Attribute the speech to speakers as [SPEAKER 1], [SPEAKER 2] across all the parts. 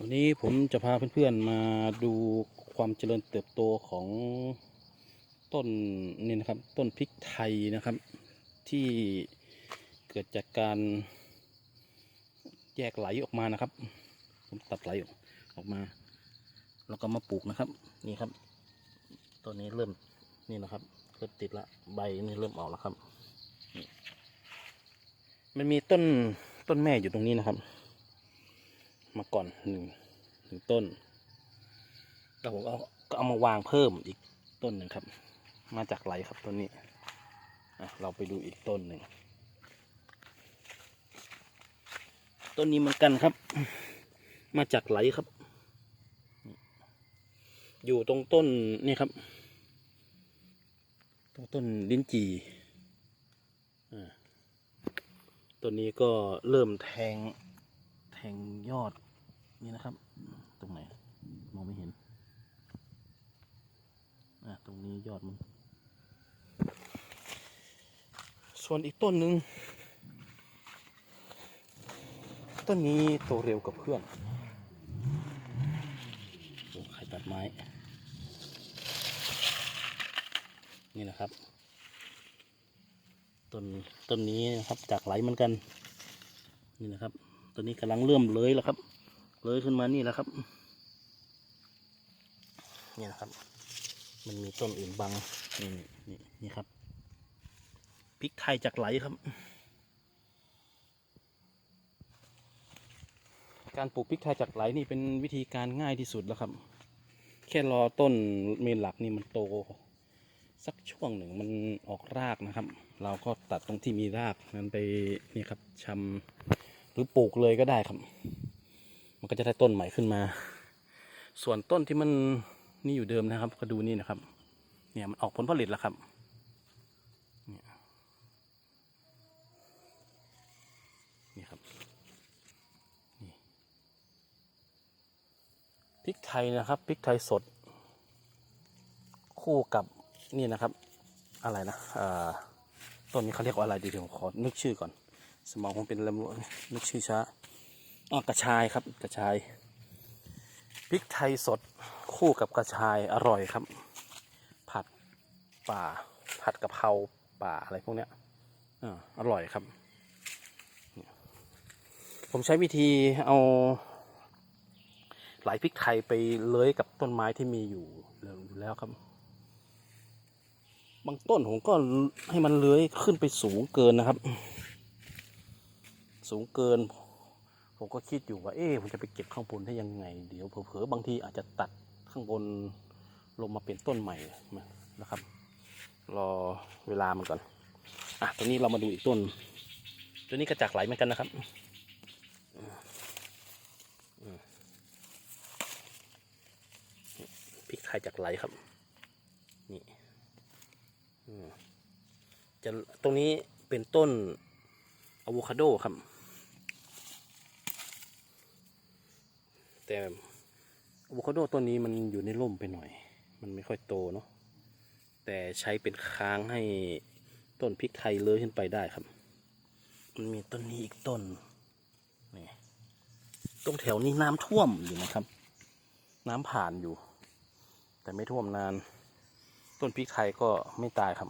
[SPEAKER 1] วันนี้ผมจะพาเพื่อนๆมาดูความเจริญเติบโตของต้นนี่นะครับต้นพริกไทยนะครับ ที่เกิดจากการแยกไหลออกมานะครับ ผมตัดไหลออกมา แล้วก็มาปลูกนะครับ นี่ครับต้นนี้เริ่มนี่นะครับเริ่มติดละใบนี่เริ่มออกแล้วครับ มันมีต้นต้นแม่อยู่ตรงนี้นะครับ มาก่อนหนึ่งหนึ่งต้น แล้วผมก็เอาก็เอามาวางเพิ่มอีกต้นหนึ่งครับ มาจากไหลครับต้นนี้อะเราไปดูอีกต้นหนึ่งต้นนี้เหมือนกันครับ มาจากไหลครับ อยู่ตรงต้นนี่ครับ ตรงต้นลิ้นจี่ต้นนี้ก็เริ่มแทง แทงยอดนี่นะครับ ตรงไหน มองไม่เห็นอะตรงนี้ยอดมัน ส่วนอีกต้นหนึ่งต้นนี้โตเร็วกับเพื่อนโอ้ใครตัดไม้ นี่นะครับต้นต้นนี้นะครับจากไหลเหมือนกัน นี่นะครับ ตัวนี้กำลังเริ่มเลยแล้วครับ เลยขึ้นมานี่แล้วครับนี่นะครับ มันมีต้นอื่นบัง นี่นี่นี่ครับพริกไทยจากไหลครับ การปลูกพริกไทยจากไหลนี่เป็นวิธีการง่ายที่สุดแล้วครับ แค่รอต้นเมนหลักนี่มันโต สักช่วงหนึ่งมันออกรากนะครับ เราก็ตัดตรงที่มีรากนั้นไปนี่ครับชำ รือปลูกเลยก็ได้ครับ มันก็จะได้ต้นใหม่ขึ้นมา ส่วนต้นที่มันนี่อยู่เดิมนะครับ ก็ดูนี่นะครับ เนี่ยมันออกผลผลิตแล้วครับเนี่ยนี่ครับนี่พริกไทยนะครับพริกไทยสด คู่กับนี่นะครับ อะไรนะต้นนี้เขาเรียกว่าอะไรดีเดี๋ยวผมขอนึกชื่อก่อน สมองผมเป็นลำนึกชื่อช้าอ๋อกระชายครับกระชายพริกไทยสดคู่กับกระชายอร่อยครับ ผัดป่า ผัดกะเพราป่าอะไรพวกเนี้ยอ่าอร่อยครับ ผมใช้วิธีเอาไหลพริกไทยไปเลื้อยกับต้นไม้ที่มีอยู่อยู่แล้วครับ บางต้นผมก็ให้มันเลื้อยขึ้นไปสูงเกินนะครับ สูงเกิน ผมก็คิดอยู่ว่า เอ๊ะผมจะไปเก็บข้างบนได้ยังไง เดี๋ยวเผลอๆบางทีอาจจะตัดข้างบนลงมาเป็นต้นใหม่นะครับ รอเวลามันก่อนอะตัวนี้เรามาดูอีกต้น ตัวนี้กระจากไหลเหมือนกันนะครับพริกไทยจากไหลครับ นี่จะตรงนี้เป็นต้นอะโวคาโดครับ แต่อะโวคาโดต้นนี้มันอยู่ในร่มไปหน่อย มันไม่ค่อยโตเนาะแต่ใช้เป็นค้างให้ต้นพริกไทยเลื้อยขึ้นไปได้ครับ มันมีต้นนี้อีกต้นนี่ตรงแถวนี้น้ำท่วมอยู่นะครับ น้ำผ่านอยู่ แต่ไม่ท่วมนาน ต้นพริกไทยก็ไม่ตายครับ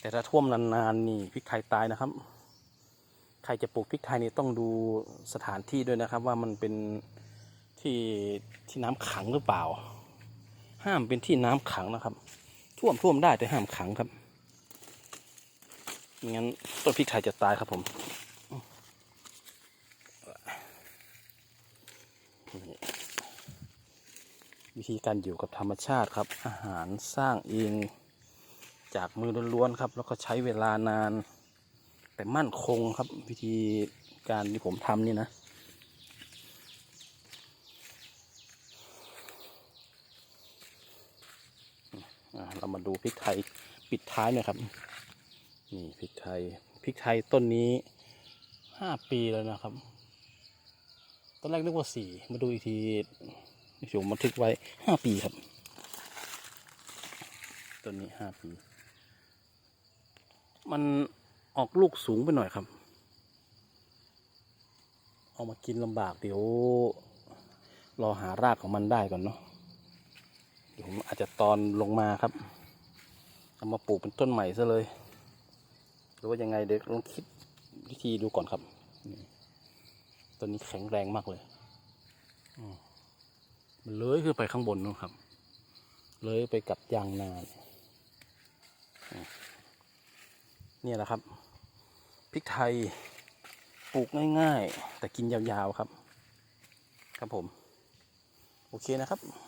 [SPEAKER 1] แต่ถ้าท่วมนานๆนี่พริกไทยตายนะครับ ใครจะปลูกพริกไทยนี่ต้องดูสถานที่ด้วยนะครับ ว่ามันเป็น ที่ที่น้ำขังหรือเปล่า ห้ามเป็นที่น้ำขังนะครับ ท่วมท่วมได้แต่ห้ามขังครับไม่งั้นต้นพริกไทยจะตายครับผมวิธีการอยู่กับธรรมชาติครับ อาหารสร้างเองจากมือล้วนๆครับ แล้วก็ใช้เวลานานแต่มั่นคงครับ วิธีการที่ผมทำนี่นะ เรามาดูพริกไทยปิดท้ายหน่อยครับนี่พริกไทยพริกไทยต้นนี้ห้าปีแล้วนะครับ ตอนแรกนึกว่าสี่มาดูอีกทีผมบันทึกไว้ห้าปีครับต้นนี้ห้าปี มันออกลูกสูงไปหน่อยครับ เอามากินลำบากเดี๋ยวรอหารากของมันได้ก่อนเนาะ ผมอาจจะตอนลงมาครับเอามาปลูกเป็นต้นใหม่ซะเลย หรือว่ายังไงเดี๋ยวลองคิดวิธีดูก่อนครับต้นนี้แข็งแรงมากเลยมันเลื้อยขึ้นไปข้างบนนู่นครับเลื้อยไปกับยางนาเนี่ยอืมเนี่ยแหละครับพริกไทยปลูกง่าย ๆ แต่กินยาวๆครับ ครับผม โอเคนะครับ